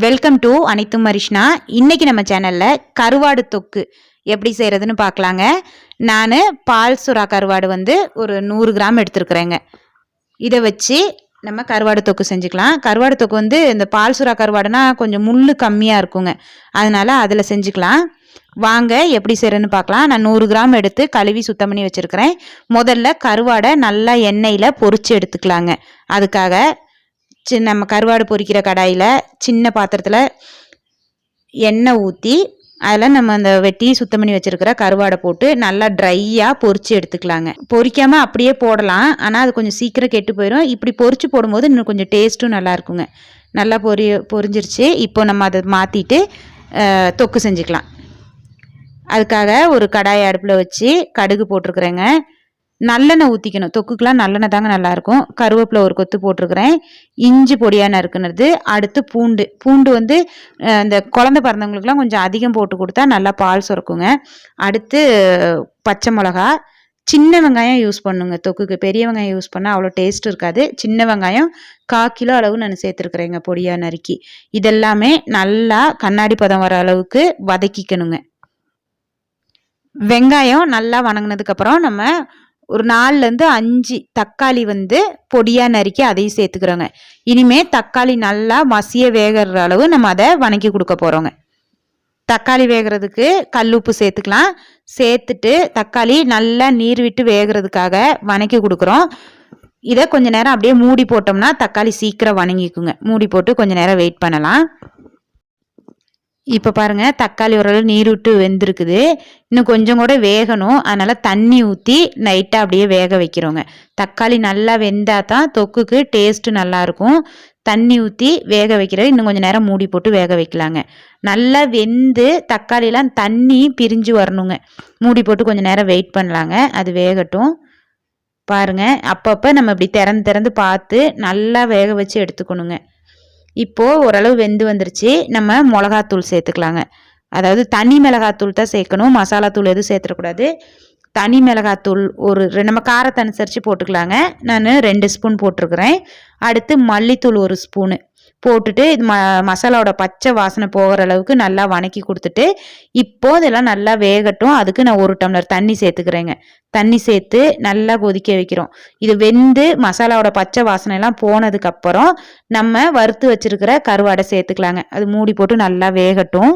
Welcome to அனைத்து மரிஷ்னா இன்னைக்கு நம்ம சேனலில் கருவாடு தொக்கு எப்படி செய்கிறதுன்னு பார்க்கலாங்க. நான் பால் சுறா கருவாடு வந்து ஒரு நூறு கிராம் எடுத்துருக்குறேங்க. இதை வச்சு நம்ம கருவாடு தொக்கு செஞ்சுக்கலாம். கருவாடு தொக்கு வந்து இந்த பால் சுறா கருவாடுனா கொஞ்சம் முள் கம்மியாக இருக்குங்க. அதனால் அதில் செஞ்சுக்கலாம். வாங்க எப்படி செய்கிறேன்னு பார்க்கலாம். நான் நூறு கிராம் எடுத்து கழுவி சுத்தம் பண்ணி வச்சுருக்கிறேன். முதல்ல கருவாடை நல்லா எண்ணெயில் பொறிச்சு எடுத்துக்கலாங்க. அதுக்காக சின்ன நம்ம கருவாடு பொரிக்கிற கடாயில் சின்ன பாத்திரத்தில் எண்ணெய் ஊற்றி அதில் நம்ம அந்த வெட்டி சுத்தம் பண்ணி வச்சுருக்கிற கருவாடை போட்டு நல்லா ட்ரையாக பொறிச்சு எடுத்துக்கலாங்க. பொரிக்காமல் அப்படியே போடலாம். ஆனால் அது கொஞ்சம் சீக்கிரம் கெட்டு போயிடும் இப்படி பொறிச்சு போடும்போது இன்னும் கொஞ்சம் டேஸ்ட்டும் நல்லா இருக்குங்க. நல்லா பொரி பொரிஞ்சிருச்சு. இப்போ நம்ம அதை மாற்றிட்டு தொக்கு செஞ்சுக்கலாம். அதுக்காக ஒரு கடாயை அடுப்பில் வச்சு கடுகு போட்டிருக்குறேங்க. நல்லெண்ணெய் ஊற்றிக்கணும் தொக்குக்கெலாம் நல்லெண்ணெய் தாங்க நல்லாயிருக்கும். கருவேப்பிலை ஒரு கொத்து போட்டிருக்கிறேன். இஞ்சி பொடியாக நறுக்குனது அடுத்து பூண்டு. பூண்டு வந்து இந்த குழந்த பிறந்தவங்களுக்குலாம் கொஞ்சம் அதிகம் போட்டு கொடுத்தா நல்லா பால் சுரக்குங்க. அடுத்து பச்சை மிளகா. சின்ன வெங்காயம் யூஸ் பண்ணுங்க தொக்குக்கு. பெரிய வெங்காயம் யூஸ் பண்ணால் அவ்வளோ டேஸ்ட் இருக்காது. சின்ன வெங்காயம் கா கிலோ அளவு நான் சேர்த்துருக்குறேங்க பொடியாக நறுக்கி. இதெல்லாமே நல்லா கண்ணாடி பதம் வர அளவுக்கு வதக்கிக்கணுங்க. வெங்காயம் நல்லா வணங்கினதுக்கப்புறம் நம்ம ஒரு நாலுலேருந்து அஞ்சு தக்காளி வந்து பொடியாக நறுக்கி அதையும் சேர்த்துக்கிறோங்க. இனிமே தக்காளி நல்லா மசிய வேகிற அளவு நம்ம அதை வணக்கி கொடுக்க போகிறோங்க தக்காளி வேகிறதுக்கு கல் உப்பு சேர்த்துக்கலாம். சேர்த்துட்டு தக்காளி நல்லா நீர் விட்டு வேகிறதுக்காக வணக்கி கொடுக்குறோம். இதை கொஞ்சம் நேரம் அப்படியே மூடி போட்டோம்னா தக்காளி சீக்கிரம் வணங்கிக்குங்க. மூடி போட்டு கொஞ்ச நேரம் வெயிட் பண்ணலாம். இப்போ பாருங்கள் தக்காளி ஓரளவு நீர் விட்டு வெந்திருக்குது. இன்னும் கொஞ்சம் கூட வேகணும். அதனால் தண்ணி ஊற்றி நைட்டாக அப்படியே வேக வைக்கிறோங்க. தக்காளி நல்லா வெந்தால் தான் தொக்குக்கு டேஸ்ட்டு நல்லாயிருக்கும் தண்ணி ஊற்றி வேக வைக்கிறது இன்னும் கொஞ்சம் நேரம் மூடி போட்டு வேக வைக்கலாங்க. நல்லா வெந்து தக்காளிலாம் தண்ணி பிரிஞ்சு வரணுங்க. மூடி போட்டு கொஞ்சம் நேரம் வெயிட் பண்ணலாங்க. அது வேகட்டும். பாருங்கள் அப்பப்போ நம்ம இப்படி திறந்து திறந்து பார்த்து நல்லா வேக வச்சு எடுத்துக்கணுங்க. இப்போது ஓரளவு வெந்து வந்துருச்சு. நம்ம மிளகாத்தூள் சேர்த்துக்கலாங்க. அதாவது தனி மிளகாத்தூள் தான் சேர்க்கணும். மசாலாத்தூள் எதுவும் சேர்த்துடக்கூடாது. தனி மிளகாத்தூள் ஒரு நம்ம காரத்தை அனுசரித்து போட்டுக்கலாங்க. நான் ரெண்டு ஸ்பூன் போட்டிருக்கிறேன். அடுத்து மல்லித்தூள் ஒரு ஸ்பூனு. போட்டுட்டு இது ம மசாலாவோட பச்சை வாசனை போகிற அளவுக்கு நல்லா வணக்கி கொடுத்துட்டு இப்போ இதெல்லாம் நல்லா வேகட்டும். அதுக்கு நான் ஒரு டம்ளர் தண்ணி சேர்த்துக்கிறேங்க. தண்ணி சேர்த்து நல்லா கொதிக்க வைக்கிறோம். இது வெந்து மசாலாவோட பச்சை வாசனை எல்லாம் போனதுக்கப்புறம் நம்ம வறுத்து வச்சிருக்கிற கருவாடை சேர்த்துக்கலாங்க. அது மூடி போட்டு நல்லா வேகட்டும்.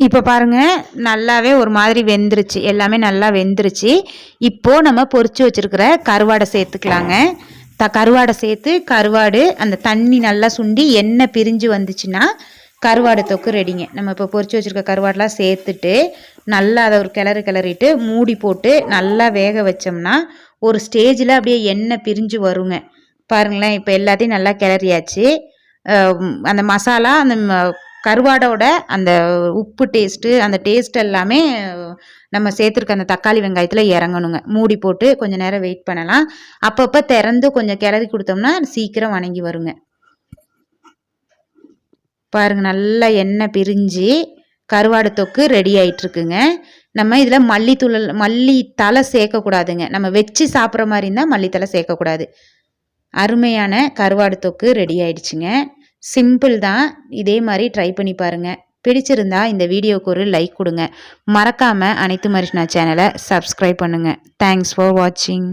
இப்போ பாருங்க நல்லாவே ஒரு மாதிரி வெந்துருச்சு. எல்லாமே நல்லா வெந்துருச்சு. இப்போது நம்ம பொறிச்சு வச்சுருக்கிற கருவாடை சேர்த்துக்கலாங்க. த கருவாடை சேர்த்து கருவாடு அந்த தண்ணி நல்லா சுண்டி எண்ணெய் பிரிஞ்சு வந்துச்சுன்னா கருவாடு தொக்கு ரெடிங்க. நம்ம இப்போ பொறிச்சு வச்சுருக்க கருவாடெலாம் சேர்த்துட்டு நல்லா அதை ஒரு கிளறு கிளறிட்டு மூடி போட்டு நல்லா வேக வச்சோம்னா ஒரு ஸ்டேஜில் அப்படியே எண்ணெய் பிரிஞ்சு வருங்க. பாருங்களேன் இப்போ எல்லாத்தையும் நல்லா கிளறியாச்சு. அந்த மசாலா அந்த கருவாடோட அந்த உப்பு டேஸ்ட்டு அந்த டேஸ்ட் எல்லாமே நம்ம சேர்த்துருக்க அந்த தக்காளி வெங்காயத்தில் இறங்கணுங்க. மூடி போட்டு கொஞ்சம் நேரம் வெயிட் பண்ணலாம். அப்பப்போ திறந்து கொஞ்சம் கிளறி கொடுத்தோம்னா சீக்கிரம் வணங்கி வருங்க. பாருங்கள் நல்லா எண்ணெய் பிரிஞ்சு கருவாடு தொக்கு ரெடி ஆயிட்டுருக்குங்க. நம்ம இதில் மல்லித்தூள் மல்லி தலை சேர்க்கக்கூடாதுங்க. நம்ம வச்சு சாப்பிட்ற மாதிரி இருந்தால் மல்லித்தலை சேர்க்கக்கூடாது. அருமையான கருவாடு தொக்கு ரெடி ஆயிடுச்சுங்க. சிம்பிள் தான். இதே மாதிரி ட்ரை பண்ணி பாருங்கள் பிடிச்சிருந்தா இந்த வீடியோவுக்கு ஒரு லைக் கொடுங்க. மறக்காமல் அனைத்து மரிஷ்னா சேனலை சப்ஸ்கிரைப் பண்ணுங்கள் தேங்க்ஸ் ஃபார் வாட்சிங்